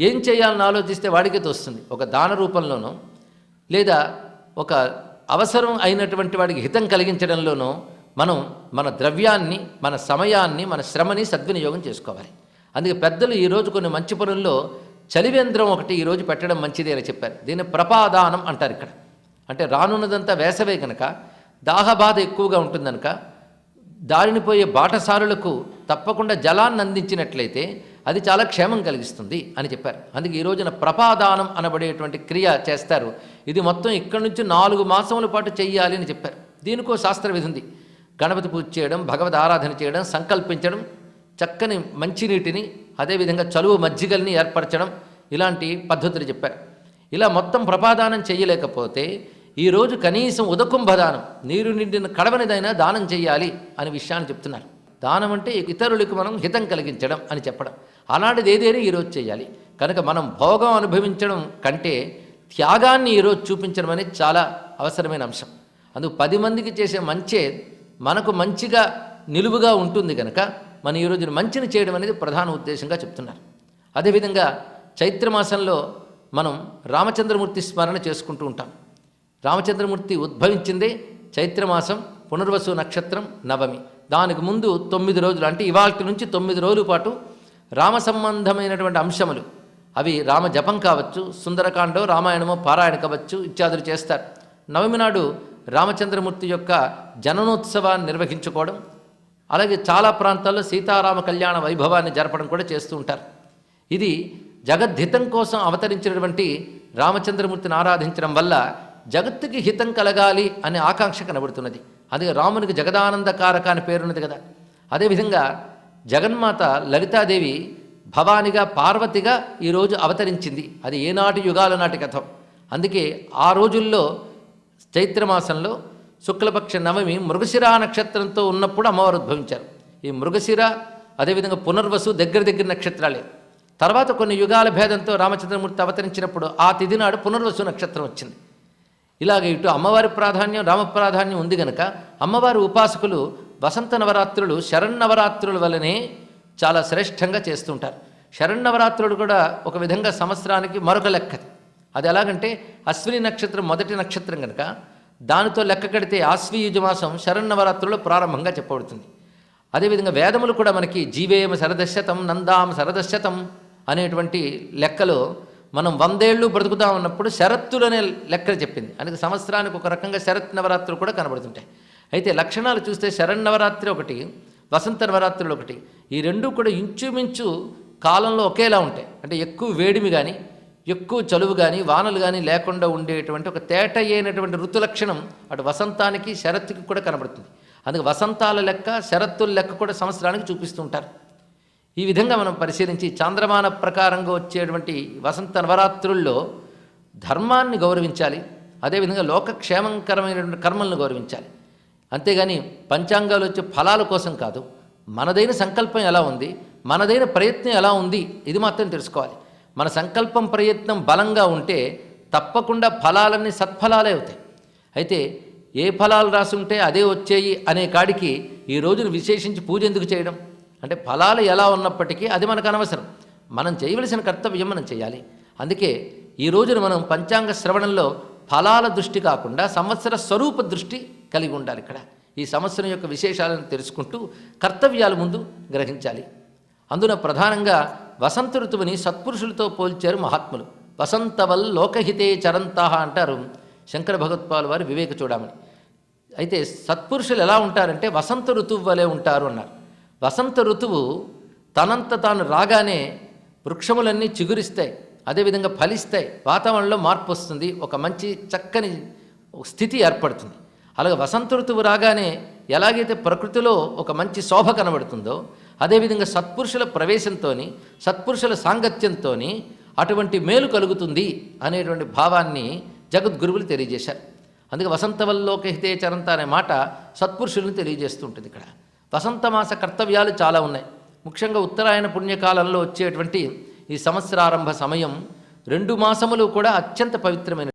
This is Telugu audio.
ఏం చేయాలని ఆలోచిస్తే వాడికే తోస్తుంది. ఒక దాన రూపంలోనో లేదా ఒక అవసరం అయినటువంటి వాడికి హితం కలిగించడంలోనో మనం మన ద్రవ్యాన్ని మన సమయాన్ని మన శ్రమని సద్వినియోగం చేసుకోవాలి. అందుకే పెద్దలు ఈరోజు కొన్ని మంచి పనుల్లో చలివేంద్రం ఒకటి ఈరోజు పెట్టడం మంచిది అని చెప్పారు. దీన్ని ప్రపాదానం అంటారు ఇక్కడ. అంటే రానున్నదంతా వేసవే కనుక దాహబాధ ఎక్కువగా ఉంటుందనుక దారిని పోయే బాటసారులకు తప్పకుండా జలాన్ని అందించినట్లయితే అది చాలా క్షేమం కలిగిస్తుంది అని చెప్పారు. అందుకే ఈ రోజున ప్రపాదానం అనబడేటువంటి క్రియ చేస్తారు. ఇది మొత్తం ఇక్కడి నుంచి నాలుగు మాసముల పాటు చెయ్యాలి అని చెప్పారు. దీనికో శాస్త్ర విధి ఉంది. గణపతి పూజ చేయడం భగవద్ ఆరాధన చేయడం సంకల్పించడం చక్కని మంచినీటిని అదేవిధంగా చలువ మజ్జిగల్ని ఏర్పరచడం ఇలాంటి పద్ధతులు చెప్పారు. ఇలా మొత్తం ప్రపాదానం చేయలేకపోతే ఈరోజు కనీసం ఉదకుంభదానం నీరు నిండిన కడవనిదైనా దానం చేయాలి అనే విషయాన్ని చెప్తున్నారు. దానం అంటే ఇతరులకు మనం హితం కలిగించడం అని చెప్పడం. అలాంటిది ఏదైనా ఈరోజు చేయాలి? కనుక మనం భోగం అనుభవించడం కంటే త్యాగాన్ని ఈరోజు చూపించడం అనేది చాలా అవసరమైన అంశం. అందుకు పది మందికి చేసే మంచే మనకు మంచిగా నిలువుగా ఉంటుంది కనుక మన ఈ మంచిని చేయడం అనేది ప్రధాన ఉద్దేశంగా చెప్తున్నారు. అదేవిధంగా చైత్రమాసంలో మనం రామచంద్రమూర్తి స్మరణ చేసుకుంటూ ఉంటాం. రామచంద్రమూర్తి ఉద్భవించిందే చైత్రమాసం పునర్వసు నక్షత్రం నవమి. దానికి ముందు తొమ్మిది రోజులు అంటే ఇవాళ నుంచి తొమ్మిది రోజుల పాటు రామ సంబంధమైనటువంటి అంశములు. అవి రామ జపం కావచ్చు సుందరకాండో రామాయణమో పారాయణ కావచ్చు ఇత్యాదులు చేస్తారు. నవమి నాడు రామచంద్రమూర్తి యొక్క జననోత్సవాన్ని నిర్వహించుకోవడం అలాగే చాలా ప్రాంతాల్లో సీతారామ కళ్యాణ వైభవాన్ని జరపడం కూడా చేస్తూ ఉంటారు. ఇది జగద్హితం కోసం అవతరించినటువంటి రామచంద్రమూర్తిని ఆరాధించడం వల్ల జగత్తుకి హితం కలగాలి అనే ఆకాంక్ష కనబడుతున్నది. అందుకే రామునికి జగదానందకారక అని పేరున్నది కదా. అదేవిధంగా జగన్మాత లలితాదేవి భవానిగా పార్వతిగా ఈరోజు అవతరించింది. అది ఏనాటి యుగాల నాటి కథం. అందుకే ఆ రోజుల్లో చైత్రమాసంలో శుక్లపక్ష నవమి మృగశిర నక్షత్రంతో ఉన్నప్పుడు అమ్మవారు ఉద్భవించారు. ఈ మృగశిర అదేవిధంగా పునర్వసు దగ్గర దగ్గర నక్షత్రాలే. తర్వాత కొన్ని యుగాల భేదంతో రామచంద్రమూర్తి అవతరించినప్పుడు ఆ తిథి నాడు పునర్వసు నక్షత్రం వచ్చింది. ఇలాగ ఇటు అమ్మవారి ప్రాధాన్యం రామ ప్రాధాన్యం ఉంది గనక అమ్మవారి ఉపాసకులు వసంత నవరాత్రులు శరన్నవరాత్రుల వలనే చాలా శ్రేష్టంగా చేస్తుంటారు. శరన్నవరాత్రులు కూడా ఒక విధంగా సంవత్సరానికి మరొక లెక్కది. అది ఎలాగంటే అశ్విని నక్షత్రం మొదటి నక్షత్రం కనుక దానితో లెక్క కడితే ఆశ్వీయుజమాసం శరన్నవరాత్రులు ప్రారంభంగా చెప్పబడుతుంది. అదేవిధంగా వేదములు కూడా మనకి జీవేమ శరదశతం నందామ శరదశతం అనేటువంటి లెక్కలో మనం వందేళ్ళు బ్రతుకుతా ఉన్నప్పుడు శరత్తులు అనే లెక్కలు చెప్పింది. అందుకే సంవత్సరానికి ఒక రకంగా శరత్ నవరాత్రులు కూడా కనబడుతుంటాయి. అయితే లక్షణాలు చూస్తే శరన్నవరాత్రి ఒకటి వసంత నవరాత్రులు ఒకటి. ఈ రెండు కూడా ఇంచుమించు కాలంలో ఒకేలా ఉంటాయి. అంటే ఎక్కువ వేడిమి కానీ ఎక్కువ చలువు కానీ వానలు కానీ లేకుండా ఉండేటువంటి ఒక తేట అయినటువంటి ఋతు లక్షణం అటు వసంతానికి శరత్తుకి కూడా కనబడుతుంది. అందుకే వసంతాల లెక్క శరత్తుల లెక్క కూడా సంవత్సరానికి చూపిస్తూ ఉంటారు ఈ విధంగా మనం పరిశీలించి చాంద్రమాన ప్రకారంగా వచ్చేటువంటి వసంత నవరాత్రుల్లో ధర్మాన్ని గౌరవించాలి. అదేవిధంగా లోకక్షేమంకరమైనటువంటి కర్మలను గౌరవించాలి. అంతేగాని పంచాంగాలు వచ్చే ఫలాల కోసం కాదు. మనదైన సంకల్పం ఎలా ఉంది? మనదైన ప్రయత్నం ఎలా ఉంది? ఇది మాత్రం తెలుసుకోవాలి. మన సంకల్పం ప్రయత్నం బలంగా ఉంటే తప్పకుండా ఫలాలన్నీ సత్ఫలాలే అవుతాయి. అయితే ఏ ఫలాలు రాసుంటే అదే వచ్చేయి అనే కాడికి ఈ రోజును విశేషించి పూజ ఎందుకు చేయడం? అంటే ఫలాలు ఎలా ఉన్నప్పటికీ అది మనకు అనవసరం. మనం చేయవలసిన కర్తవ్యం మనం చేయాలి. అందుకే ఈ రోజున మనం పంచాంగ శ్రవణంలో ఫలాల దృష్టి కాకుండా సంవత్సర స్వరూప దృష్టి కలిగి ఉండాలి ఇక్కడ. ఈ సంవత్సరం యొక్క విశేషాలను తెలుసుకుంటూ కర్తవ్యాల ముందు గ్రహించాలి. అందున ప్రధానంగా వసంత ఋతువుని సత్పురుషులతో పోల్చారు మహాత్ములు. వసంతవల్ లోకహితే చరంతాహ అంటారు శంకర భగవత్పాల్ వారి వివేక చూడమని అయితే సత్పురుషులు ఎలా ఉంటారంటే వసంత ఋతువు వలె ఉంటారు అన్నారు. వసంత ఋతువు తనంత తాను రాగానే వృక్షములన్నీ చిగురిస్తాయి అదేవిధంగా ఫలిస్తాయి వాతావరణంలో మార్పు వస్తుంది ఒక మంచి చక్కని స్థితి ఏర్పడుతుంది. అలాగే వసంత ఋతువు రాగానే ఎలాగైతే ప్రకృతిలో ఒక మంచి శోభ కనబడుతుందో అదేవిధంగా సత్పురుషుల ప్రవేశంతో సత్పురుషుల సాంగత్యంతో అటువంటి మేలు కలుగుతుంది అనేటువంటి భావాన్ని జగద్గురువులు తెలియజేశారు. అందుకే వసంతవల్లోక హితే చరంత అనే మాట సత్పురుషులను తెలియజేస్తుంటుంది ఇక్కడ. వసంతమాస కర్తవ్యాలు చాలా ఉన్నాయి. ముఖ్యంగా ఉత్తరాయణ పుణ్యకాలంలో వచ్చేటువంటి ఈ సంవత్సరారంభ సమయం రెండు మాసములు కూడా అత్యంత పవిత్రమైన